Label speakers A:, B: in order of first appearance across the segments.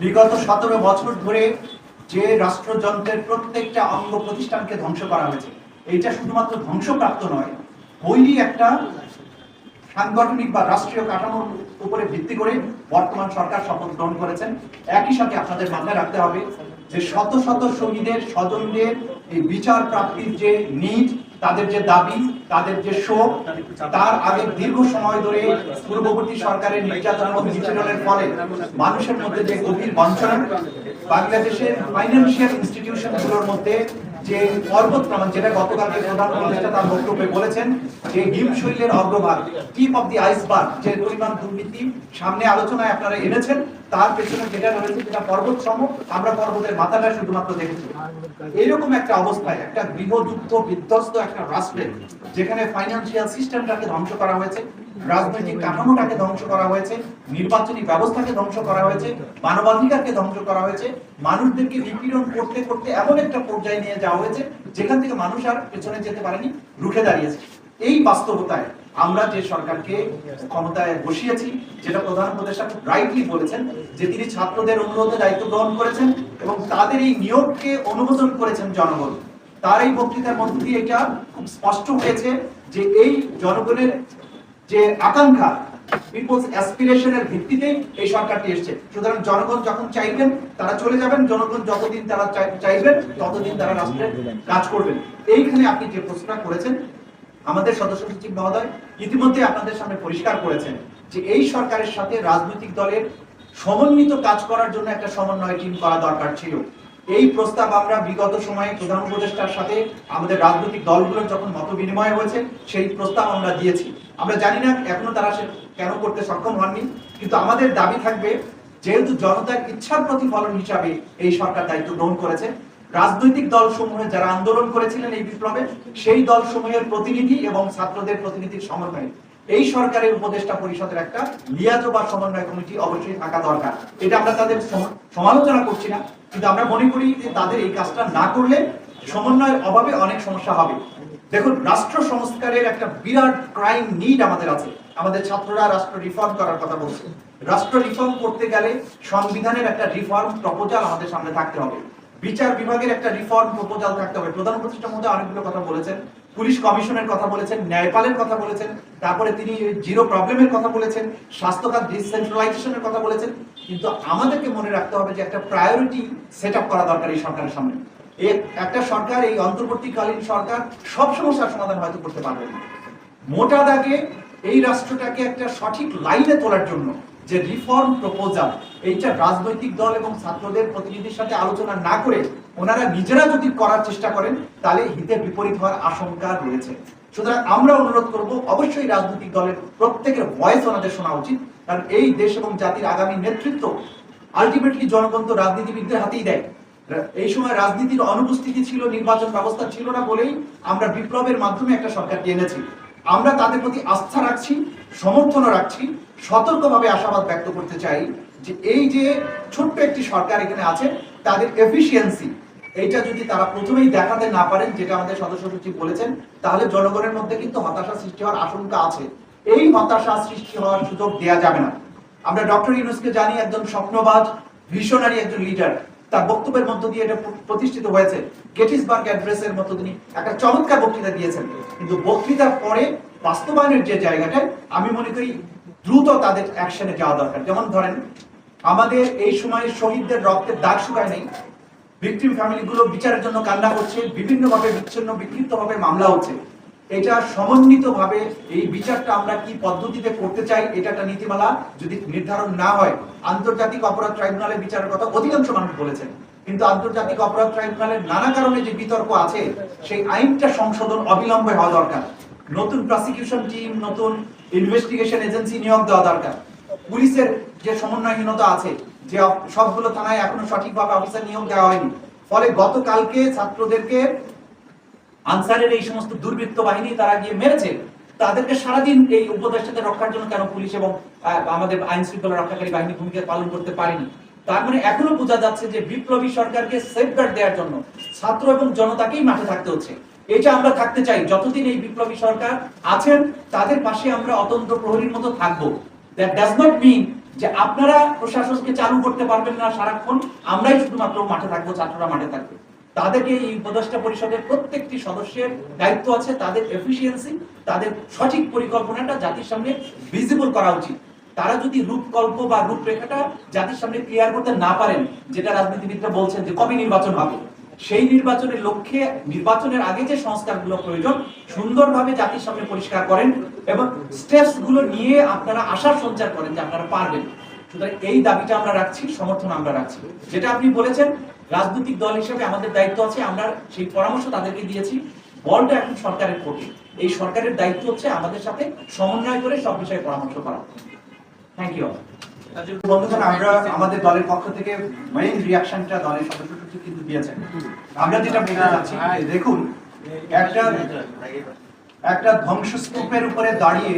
A: বিগত সতেরো বছর ধরে যে রাষ্ট্রযন্ত্রের প্রত্যেকটা অঙ্গ প্রতিষ্ঠানকে ধ্বংস করা হয়েছে, এইটা শুধুমাত্র ধ্বংসপ্রাপ্ত নয়, বৈরী একটা সাংগঠনিক বা রাষ্ট্রীয় কাঠামোর উপরে ভিত্তি করে বর্তমান সরকার শপথ গ্রহণ করেছেন। একই সাথে আপনাদের মাথায় রাখতে হবে যে শত শত শহীদের স্বজনদের এই বিচার প্রাপ্তির যে নিড তাদের যে দাবি, তাদের যে শোক, তার আগে দীর্ঘ সময় ধরে পূর্ববর্তী সরকারের নির্যাতন এবং নিপীড়নের ফলে মানুষের মধ্যে যে গভীর বঞ্চনা, বাংলাদেশের ফাইন্যান্সিয়াল ইনস্টিটিউশন মধ্যে যে পর্বত প্রমাণ যেটা গতকালকে প্রধান উপদেষ্টা তার বক্তব্যে বলেছেন, যে হিমশৈলের অগ্রভাগ টিপ অফ দি আইসবার্গ যে পরিমাণ দুর্নীতি সামনে আলোচনায় আপনারা এনেছেন, তার পেছনে যেটা রয়েছে যেটা পর্বত সম আমরা পর্বতের মাথাটা শুধুমাত্র দেখেছি। এরকম একটা অবস্থায় একটা গৃহযুদ্ধ বিধ্বস্ত একটা রাষ্ট্রে, যেখানে ফাইন্যান্সিয়াল সিস্টেমটাকে ধ্বংস করা হয়েছে রাজনৈতিক কাঠামোটাকে ধ্বংস করা হয়েছে, নির্বাচনী ব্যবস্থাকে ধ্বংস করা হয়েছে, মানবাধিকারকে ধ্বংস করা হয়েছে, মানুষদেরকে নিপীড়ন করতে করতে এমন একটা পর্যায়ে নিয়ে যাওয়া হয়েছে, যেখান থেকে মানুষ আর পেছনে যেতে পারেনি, রুখে দাঁড়িয়েছে। এই বাস্তবতায় আমরা যে সরকারকে ক্ষমতায় বসিয়েছি, যেটা প্রধান উপদেষ্টা রাইটলি বলেছেন, যে তিনি ছাত্রদের অনুরোধে দায়িত্ব গ্রহণ করেছেন এবং তাদের এই নিয়োগকে অনুমোদন করেছেন জনগণ। তার এই বক্তৃতার মধ্য দিয়ে এটা খুব স্পষ্ট হয়েছে যে এই জনগণের যে আকাঙ্ক্ষা পিপলস অ্যাসপিরেশনের ভিত্তিতে এই সরকারটি এসেছে। সুতরাং জনগণ যখন চাইবেন, তারা চলে যাবেন। জনগণ যতদিন তারা চাইবেন, ততদিন তারা রাষ্ট্রের কাজ করবেন। এইখানে আপনি যে প্রশ্নটা করেছেন, আমাদের সদস্য সচিব মহোদয় ইতিমধ্যে আপনাদের সামনে পরিষ্কার করেছেন যে এই সরকারের সাথে রাজনৈতিক দলের সমন্বিত কাজ করার জন্য একটা সমন্বয় টিম করা দরকার ছিল। এই প্রস্তাব আমরা বিগত সময়ে প্রধান উপদেষ্টার সাথে আমাদের রাজনৈতিক দলগুলোর যখন মত বিনিময় হয়েছে, সেই প্রস্তাব আমরা দিয়েছি। আমরা জানি না এখনও তারা কেন করতে সক্ষম হননি, কিন্তু আমাদের দাবি থাকবে যেহেতু জনতার ইচ্ছার প্রতিফলন হিসাবে এই সরকার দায়িত্ব গ্রহণ করেছে, রাজনৈতিক দল সমূহে যারা আন্দোলন করেছিলেন এই বিপ্লবে, সেই দল সমূহের প্রতিনিধি এবং ছাত্রদের প্রতিনিধির সমন্বয়ে এই সরকারের উপদেষ্টা পরিষদের একটা লিয়াজ বা সমন্বয় কমিটি অবশ্যই থাকা দরকার। এটা আমরা তাদের সমালোচনা করছি না, কিন্তু আমরা মনে করি যে তাদের এই কাজটা না করলে সমন্বয়ের অভাবে অনেক সমস্যা হবে। দেখুন, রাষ্ট্র সংস্কারের একটা বিরাট ক্রাইম নিড আমাদের আছে। আমাদের ছাত্ররা রাষ্ট্র রিফর্ম করার কথা বলছে। রাষ্ট্র রিফর্ম করতে গেলে সংবিধানের একটা রিফর্ম প্রপোজাল আমাদের সামনে থাকতে হবে। বিচার বিভাগের একটা রিফর্ম প্রপোজাল থাকতে হবে। প্রধান উপদেষ্টার মধ্যে অনেকগুলো কথা বলেছেন। পুলিশ কমিশনের কথা বলেছেন, ন্যায়পালের কথা বলেছেন, তারপরে তিনি জিরো প্রবলেমের কথা বলেছেন স্বাস্থ্য খাত ডিসেন্ট্রালাইজেশনের কথা বলেছেন। কিন্তু আমাদেরকে মনে রাখতে হবে যে একটা প্রায়োরিটি সেট করা দরকার এই সরকারের সামনে। একটা সরকার, এই অন্তর্বর্তীকালীন সরকার সব সমস্যার সমাধান হয়তো করতে পারবে না। মোটা দাগে এই রাষ্ট্রটাকে একটা সঠিক লাইনে তোলার জন্য যে রিফর্ম প্রপোজাল এইটা রাজনৈতিক দল এবং ছাত্রদের প্রতিনিধির সাথে আলোচনা না করে ওনারা নিজেরা যদি করার চেষ্টা করেন, তাহলে হিতের বিপরীত হওয়ার আশঙ্কা রয়েছে। সুতরাং আমরা অনুরোধ করব, অবশ্যই রাজনৈতিক দলের প্রত্যেকের ভয়েস ওনাদের শোনা উচিত, কারণ এই দেশ এবং জাতির আগামী নেতৃত্ব আলটিমেটলি জনগণ তো রাজনীতিবিদদের হাতেই দেয়। এই সময় রাজনীতির অনুপস্থিতি ছিল, নির্বাচন ব্যবস্থা ছিল না বলেই আমরা বিপ্লবের মাধ্যমে একটা সরকারকে এনেছি। আমরা তাদের প্রতি আস্থা রাখছি সমর্থনও রাখছি, সতর্কভাবে আশাবাদ ব্যক্ত করতে চাই যে এই যে ছোট্ট একটি সরকার এখানে আছে, তাদের এফিসিয়েন্সি এইটা যদি তারা প্রথমেই দেখাতে না পারেন, যেটা আমাদের সদস্য সচিব বলেছেন, তাহলে জনগণের মধ্যে কিন্তু হতাশা সৃষ্টি হওয়ার আশঙ্কা আছে। এই হতাশা সৃষ্টি হওয়ার সুযোগ দেয়া যাবে না। আমরা ডক্টর ইউনুসকে জানি, একজন স্বপ্নবাজ ভিশনারি একজন লিডার তার বক্তব্যের মধ্য দিয়ে এটা প্রতিষ্ঠিত হয়েছে। গেটিসবার্গ অ্যাড্রেসের মধ্য তিনি একটা চমৎকার বক্তৃতা দিয়েছেন। কিন্তু বক্তৃতার পরে বাস্তবায়নের যে জায়গাটায় আমি মনে করি দ্রুত তাদের অ্যাকশনে যাওয়া দরকার। যেমন ধরেন, আমাদের এই সময়ে শহীদদের রক্তের দাগ শুকায় নেই। ভিকটিম ফ্যামিলিগুলো বিচারের জন্য কান্না করছে বিভিন্নভাবে বিচ্ছিন্ন, বিক্ষিপ্তভাবে মামলা হচ্ছে। এটা সমন্বিতভাবে এই বিচারটা আমরা কি পদ্ধতিতে করতে চাই, এটা একটা নীতিমালা যদি নির্ধারণ না হয়, আন্তর্জাতিক অপরাধ ট্রাইব্যুনালের বিচারের কথা অধিকাংশ মানুষ বলেছেন। কিন্তু আন্তর্জাতিক অপরাধ ট্রাইব্যুনালের নানা কারণে যে বিতর্ক আছে, সেই আইনটা সংশোধন অবিলম্বে হওয়া দরকার। নতুন প্রসিকিউশন টিম নতুন ইনভেস্টিগেশন এজেন্সি নিয়োগ দেওয়া দরকার। পুলিশের যে সমন্বয়হীনতা আছে, যে সবগুলো থানায় এখনও সঠিকভাবে অফিসার নিয়োগ দেওয়া হয়নি। ফলে গতকালকে ছাত্রদেরকে আনসারের এই সমস্ত দুর্বৃত্ত বাহিনী তারা গিয়ে মেরেছে, তাদেরকে সারাদিন এই উপদেষ্টাদের রক্ষার জন্য কেন পুলিশ এবং আমাদের আইন শৃঙ্খলা রক্ষাকারী বাহিনী ভূমিকা পালন করতে পারেনি? তার মানে এখনও বোঝা যাচ্ছে যে বিপ্লবী সরকারকে সেফগার্ড দেওয়ার জন্য ছাত্র এবং জনতাকেই মাঠে থাকতে হচ্ছে। এটা আমরা থাকতে চাই, যতদিন এই বিপ্লবী সরকার আছেন, তাদের পাশে আমরা অতন্ত্র প্রহরীর মতো থাকব। দ্যাট ডাজ নট মিন যে আপনারা প্রশাসনকে চালু করতে পারবেন না সারাক্ষণ, আমরাই শুধুমাত্র মাঠে থাকব, ছাত্ররা মাঠে থাকবে। তাদেরকে এই উপদেষ্টা পরিষদের প্রত্যেকটি সদস্যের দায়িত্ব আছে, তাদের এফিসিয়েন্সি তাদের সঠিক পরিকল্পনাটা জাতির সামনে ভিজিবল করা উচিত। তারা যদি রূপকল্প বা রূপরেখাটা জাতির সামনে ক্লিয়ার করতে না পারেন, যেটা রাজনীতিবিদরা বলছেন যে কবে নির্বাচন হবে, সেই নির্বাচনের লক্ষ্যে নির্বাচনের আগে যে সংস্কারগুলো প্রয়োজন, সুন্দরভাবে জাতির সামনে পরিষ্কার করেন এবং স্টেপসগুলো নিয়ে আপনারা আশার সঞ্চার করেন যে আপনারা পারবেন। সুতরাং এই দাবিটা আমরা রাখছি, সমর্থন আমরা রাখছি। যেটা আপনি বলেছেন রাজনৈতিক দল হিসেবে আমাদের দায়িত্ব আছে আমরা সেই পরামর্শ তাদেরকে দিয়েছি। বলটা এখন সরকারের কোর্টে এই সরকারের দায়িত্ব হচ্ছে আমাদের সাথে সমন্বয় করে সব বিষয়ে পরামর্শ করা। থ্যাংক ইউ বন্ধুগণ আমরা আমাদের দলের পক্ষ থেকে মেইন রিয়াকশনটা দলের সদস্য কিন্তু দিয়েছেন। আমরা যেটা বলতে চাচ্ছি দেখুন একটা একটা ধ্বংসস্তূপের উপরে দাঁড়িয়ে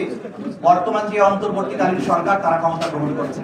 A: বর্তমান যে অন্তর্বর্তীকালীন সরকার তারা ক্ষমতা গ্রহণ করেছে।